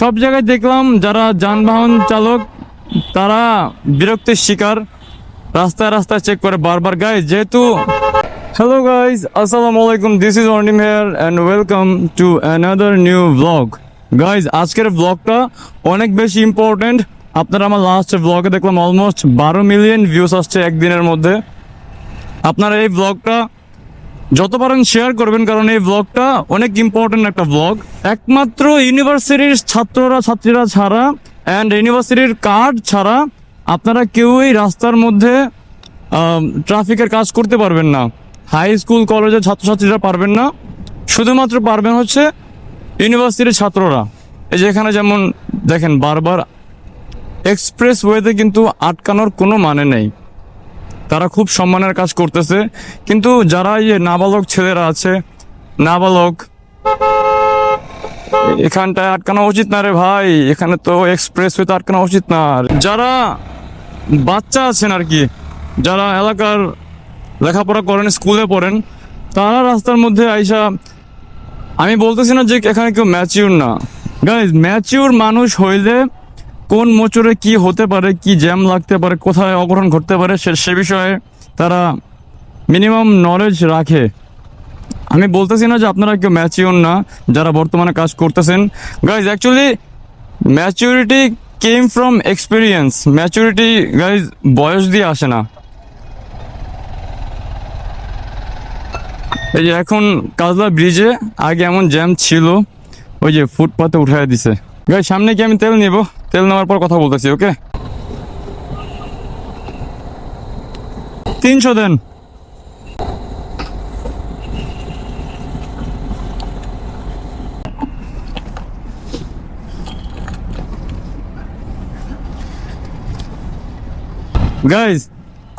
সব জায়গায় দেখলাম যারা যানবাহন চালক, তারা বিরক্তির শিকার। রাস্তায় রাস্তায় চেক করে বারবার। গাইজ যেহেতু হ্যালো গাইজ আসসালামু আলাইকুম this is Anim here and welcome to another new blog guys আজকের ব্লগটা অনেক বেশি ইম্পর্ট্যান্ট আপনারা আমার লাস্ট ব্লগে দেখলাম অলমোস্ট বারো মিলিয়ন ভিউস আসছে একদিনের মধ্যে। আপনারা এই ব্লগটা যত পারেন শেয়ার করবেন, কারণ এই ব্লগটা অনেক ইম্পর্টেন্ট একটা ব্লগ একমাত্র ইউনিভার্সিটির ছাত্ররা, ছাত্রীরা ছাড়া অ্যান্ড ইউনিভার্সিটির কার্ড ছাড়া আপনারা কেউই রাস্তার মধ্যে ট্রাফিকের কাজ করতে পারবেন না। হাই স্কুল কলেজের ছাত্রছাত্রীরা পারবেন না। শুধুমাত্র পারবেন হচ্ছে ইউনিভার্সিটির ছাত্ররা। এই যে এখানে যেমন দেখেন, বারবার এক্সপ্রেস ওয়েতে কিন্তু আটকানোর কোনো মানে নেই। তারা খুব সম্মানের কাজ করতেছে। কিন্তু যারা এই নাবালক ছেলেরা আছে, নাবালক, এখানটায় আটকানো উচিত না রে ভাই। এখানে তো এক্সপ্রেস ওয়েতে আটকানো উচিত না। যারা বাচ্চা আছেন আর কি, যারা এলাকার লেখাপড়া করেন, স্কুলে পড়েন, তারা রাস্তার মধ্যে আইসা, আমি বলতেছি না যে এখানে কেউ ম্যাচিউর না। গাইজ ম্যাচিউর মানুষ হইলে কোন মোচরে কি হতে পারে, কি জ্যাম লাগতে পারে, কোথায় অঘটন ঘটতে পারে, সে সে বিষয়ে তারা মিনিমাম নলেজ রাখে। আমি বলতেছি না যে আপনারা কেউ ম্যাচিওর না, যারা বর্তমানে কাজ করতেছেন। Guys actually maturity came from experience maturity guys বয়স দিয়ে আসে না। এই যে এখন কাজলা ব্রিজে আগে এমন জ্যাম ছিল, ওই যে ফুটপাতে উঠাই দিছে। গাই সামনে কি আমি তেল নিব? তেল নেওয়ার পর কথা বলতেছি, ওকে? তিনশো দেন। গাইজ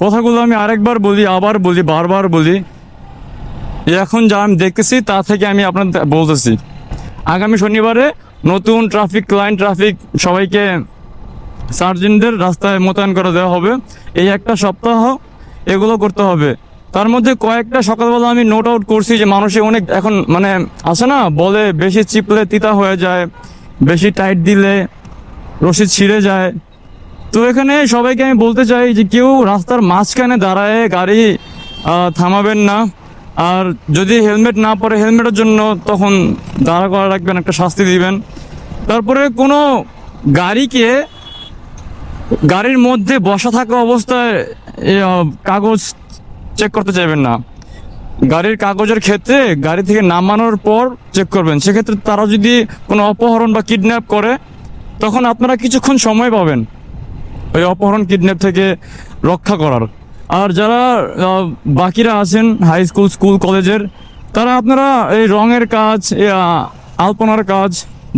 কথাগুলো আমি আরেকবার বলি, আবার বলি, বারবার বলি। এখন যা আমি দেখতেছি, তা থেকে আমি আপনার বলতেছি। আগামী শনিবারে নতুন ট্রাফিক লাইন ট্রাফিক সবাইকে সার্জেন্টদের রাস্তায় মোতায়েন করে দেওয়া হবে। এই একটা সপ্তাহ এগুলো করতে হবে। তার মধ্যে কয়েকটা সকালবেলা আমি নোট আউট করছি যে মানুষে অনেক এখন মানে আছে না, বলে বেশি চিপলে তিতা হয়ে যায়, বেশি টাইট দিলে রশিদ ছিঁড়ে যায়। তো এখানে সবাইকে আমি বলতে চাই যে কেউ রাস্তার মাঝখানে দাঁড়ায় গাড়ি থামাবেন না। আর যদি হেলমেট না পরে হেলমেটের জন্য তখন দাঁড়া করা রাখবেন, একটা শাস্তি দিবেন। তারপরে কোনো গাড়িকে গাড়ির মধ্যে বসা থাকা অবস্থায় কাগজ চেক করতে চাইবেন না। গাড়ির কাগজের ক্ষেত্রে গাড়ি থেকে নামানোর পর চেক করবেন। সেক্ষেত্রে তারা যদি কোনো অপহরণ বা কিডন্যাপ করে, তখন আপনারা কিছুক্ষণ সময় পাবেন। ওই অপহরণ কিডন্যাপ থেকে রক্ষা করার। আর যারা বাকিরা আছেন হাই স্কুল স্কুল কলেজের তারা আপনারা এই রঙের কাজ আলপনার কাজ,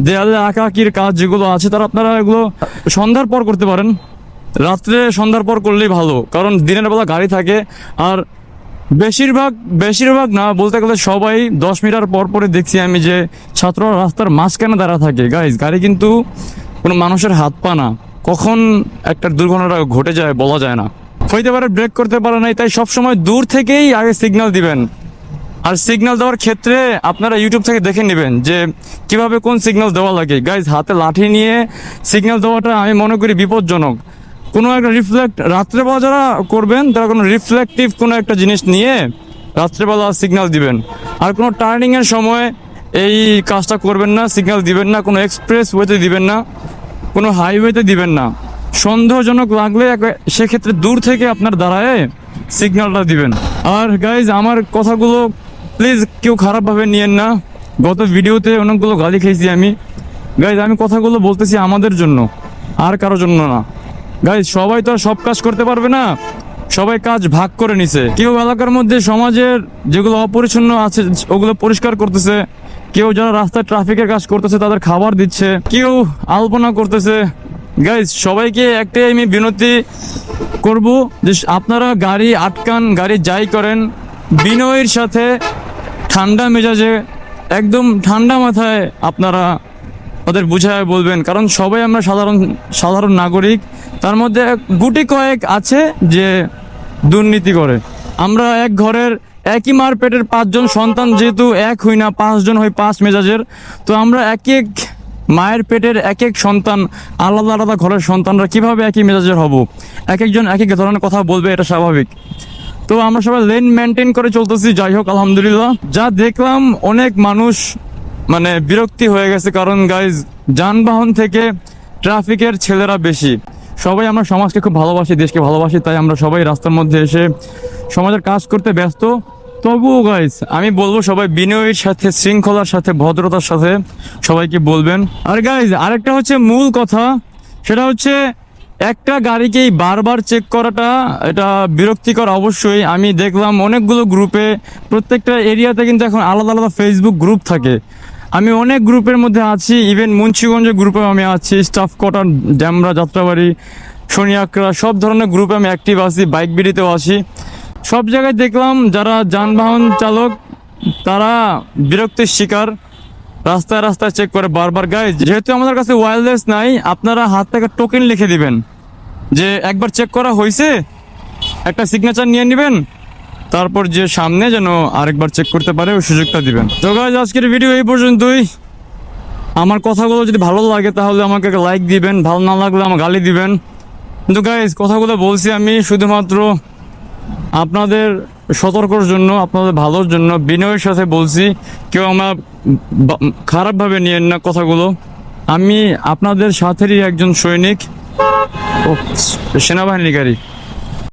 দেয়ালে আঁকাকির কাজ যেগুলো আছে, তারা আপনারা এগুলো সন্ধ্যার পর করতে পারেন। রাত্রে সন্ধ্যার পর করলেই ভালো, কারণ দিনের বেলা গাড়ি থাকে। আর বেশিরভাগ বেশিরভাগ না, বলতে গেলে সবাই দশ মিটার পর পরে দেখছি আমি যে ছাত্ররা রাস্তার মাঝখানে দাঁড়া থাকে। গাইজ গাড়ি কিন্তু কোনো মানুষের হাত পা না। কখন একটা দুর্ঘটনা ঘটে যায় বলা যায় না। হইতে পারে ব্রেক করতে পারে নাই, তাই সবসময় দূর থেকেই আগে সিগন্যাল দিবেন। আর সিগন্যাল দেওয়ার ক্ষেত্রে আপনারা ইউটিউব থেকে দেখে নেবেন যে কীভাবে কোন সিগন্যাল দেওয়া লাগে। গাইজ হাতে লাঠি নিয়ে সিগন্যাল দেওয়াটা আমি মনে করি বিপজ্জনক। কোনো একটা রিফ্লেক্ট রাত্রেবেলা যারা করবেন, তারা কোনো রিফ্লেকটিভ কোনো একটা জিনিস নিয়ে রাত্রেবেলা সিগন্যাল দিবেন। আর কোনো টার্নিং এর সময় এই কাজটা করবেন না সিগন্যাল দিবেন না, কোনো এক্সপ্রেস ওয়েতে দিবেন না, কোনো হাইওয়েতে দিবেন না। সন্দেহজনক লাগলে সেক্ষেত্রে দূর থেকে আপনার দাঁড়ায় সিগন্যালটা দিবেন। আর গাইজ আমার কথাগুলো প্লিজ কেউ খারাপভাবে নিয়েন না। গত ভিডিওতে অনেকগুলো গালি খেয়েছি আমি। গাইজ আমি কথাগুলো বলতেছি আমাদের জন্য, আর কারোর জন্য না। গাইজ সবাই তো আর সব কাজ করতে পারবে না। সবাই কাজ ভাগ করে নিছে। কেউ এলাকার মধ্যে সমাজের যেগুলো অপরিচ্ছন্ন আছে, ওগুলো পরিষ্কার করতেছে। কেউ যারা রাস্তায় ট্রাফিকের কাজ করতেছে, তাদের খাবার দিচ্ছে। কেউ আলপনা করতেছে। গাইজ সবাইকে একটাই আমি বিনতি করব যে আপনারা গাড়ি আটকান, গাড়ি যাই করেন। বিনয়ের সাথে ঠান্ডা মেজাজে, একদম ঠান্ডা মাথায় আপনারা ওদের বুঝায় বলবেন। কারণ সবাই আমরা সাধারণ সাধারণ নাগরিক। তার মধ্যে গুটি কয়েক আছে যে দুর্নীতি করে। আমরা এক ঘরের একই মার পেটের পাঁচজন, সন্তান যেহেতু এক হই না, পাঁচজন হই পাঁচ মেজাজের। তো আমরা এক এক মায়ের পেটের এক এক সন্তান, আলাদা আলাদা ঘরের সন্তানরা কীভাবে একই মেজাজের হব? এক একজন এক এক ধরনের কথা বলবে, এটা স্বাভাবিক। তো আমরা সবাই লেন মেনটেন করে চলতেছি, যাই হোক, আলহামদুলিল্লাহ। যা দেখলাম, অনেক মানুষ মানে বিরক্তি হয়ে গেছে, কারণ গাইজ যানবাহন থেকে ট্রাফিকের ছেলেরা বেশি। সবাই আমরা সমাজকে খুব ভালোবাসি, দেশকে ভালোবাসি, তাই আমরা সবাই রাস্তার মধ্যে এসে সমাজের কাজ করতে ব্যস্ত। তবুও গাইজ আমি বলব সবাই বিনয়ের সাথে, শৃঙ্খলার সাথে, ভদ্রতার সাথে সবাইকে বলবেন। আর গাইজ আরেকটা হচ্ছে মূল কথা, সেটা হচ্ছে একটা গাড়িকেই বারবার চেক করাটা, এটা বিরক্তিকর অবশ্যই। আমি দেখলাম অনেকগুলো গ্রুপে প্রত্যেকটা এরিয়াতে কিন্তু এখন আলাদা আলাদা ফেসবুক গ্রুপ থাকে। আমি অনেক গ্রুপের মধ্যে আছি ইভেন মুন্সিগঞ্জের গ্রুপে আমি আছি স্টাফ কোয়ার্টার ড্যামরা, যাত্রাবাড়ি শনিয়াকড়া সব ধরনের গ্রুপে আমি অ্যাক্টিভ আছি বাইক বিড়িতেও আছি। সব জায়গায় দেখলাম যারা যানবাহন চালক, তারা বিরক্তির শিকার। রাস্তায় রাস্তায় চেক করে বারবার গায়ে যেহেতু আমাদের কাছে ওয়্যারলেস নাই, আপনারা হাত থেকে টোকেন লিখে দিবেন। যে একবার চেক করা হয়েছে একটা সিগনেচার নিয়ে নেবেন, তারপর যে সামনে যেন আরেকবার চেক করতে পারে, ওই সুযোগটা দিবেন। তো গাইজ আজকের ভিডিও এই পর্যন্তই। আমার কথাগুলো যদি ভালো লাগে, তাহলে আমাকে লাইক দিবেন। ভালো না লাগলে আমার গালি দিবেন। কিন্তু গাইজ কথাগুলো বলছি আমি শুধুমাত্র আপনাদের সতর্কর জন্য, আপনাদের ভালোর জন্য বিনয়ের সাথে বলছি, কেউ আমার খারাপভাবে নিয়েন না কথাগুলো। আমি আপনাদের সাথেরই একজন সৈনিক সেনাবাহিনীকারী